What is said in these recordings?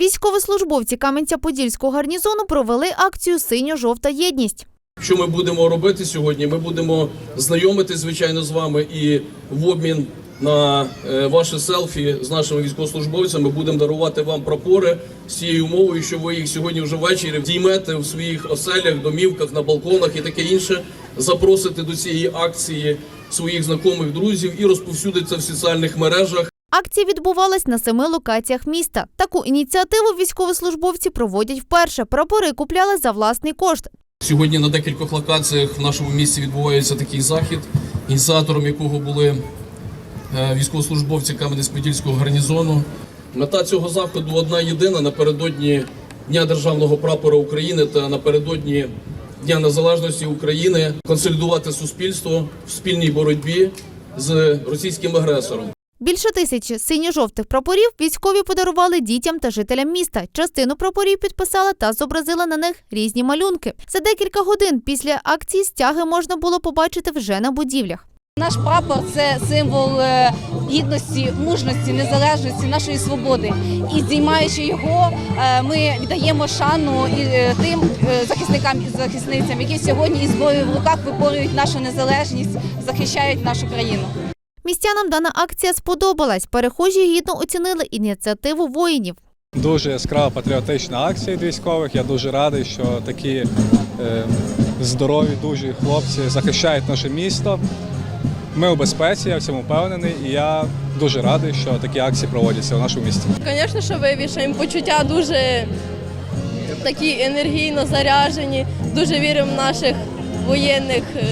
Військовослужбовці Кам'янця-Подільського гарнізону провели акцію Синьо-жовта єдність. Що ми будемо робити сьогодні? Ми будемо знайомити, звичайно, з вами і в обмін на е, ваше селфі з нашими військовослужбовцями будемо дарувати вам прапори з цією умовою, що ви їх сьогодні вже ввечері діймете в своїх оселях, домівках, на балконах і таке інше. Запросите до цієї акції своїх знайомих друзів і розповсюдите в соціальних мережах. Акція відбувалась на семи локаціях міста. Таку ініціативу військовослужбовці проводять вперше. Прапори купляли за власний кошт. Сьогодні на декількох локаціях в нашому місті відбувається такий захід, ініціатором якого були е, військовослужбовці Кам'янець-Подільського гарнізону. Мета цього заходу одна єдина напередодні Дня державного прапора України та напередодні Дня Незалежності України консолідувати суспільство в спільній боротьбі з російським агресором. Більше тисячі синьо-жовтих прапорів військові подарували дітям та жителям міста. Частину прапорів підписали та зобразили на них різні малюнки. За декілька годин після акції стяги можна було побачити вже на будівлях. Наш прапор це символ е, гідності, мужності, незалежності, нашої свободи. І здіймаючи його, е, ми віддаємо шану і е, тим захисникам і захисницям, які сьогодні із зброєю в руках виборюють нашу незалежність, захищають нашу країну. Містянам дана акція сподобалась. Перехожі гідно оцінили ініціативу воїнів. Дуже яскрава патріотична акція від військових. Я дуже радий, що такі е, здорові, дужі хлопці захищають наше місто. Ми у безпеці, я в цьому впевнений, і я дуже радий, що такі акції проводяться у нашому місті. Звісно, що вивішаємо. Почуття дуже такі енергійно заряжені. Дуже віримо в наших воєнних е,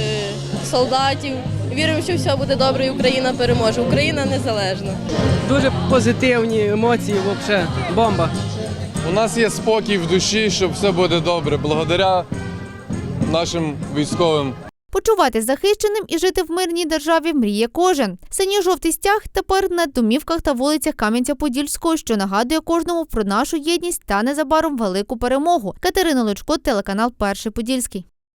солдатів. Віримо, що все буде добре і Україна переможе. Україна незалежна. Дуже позитивні емоції, взагалі бомба. У нас є спокій в душі, що все буде добре, благодаря нашим військовим. Почувати захищеним і жити в мирній державі мріє кожен. Синьо-жовтий стяг тепер на домівках та вулицях Кам'янця-Подільського, що нагадує кожному про нашу єдність та незабаром велику перемогу. Катерина Лучко, телеканал Перший Подільський.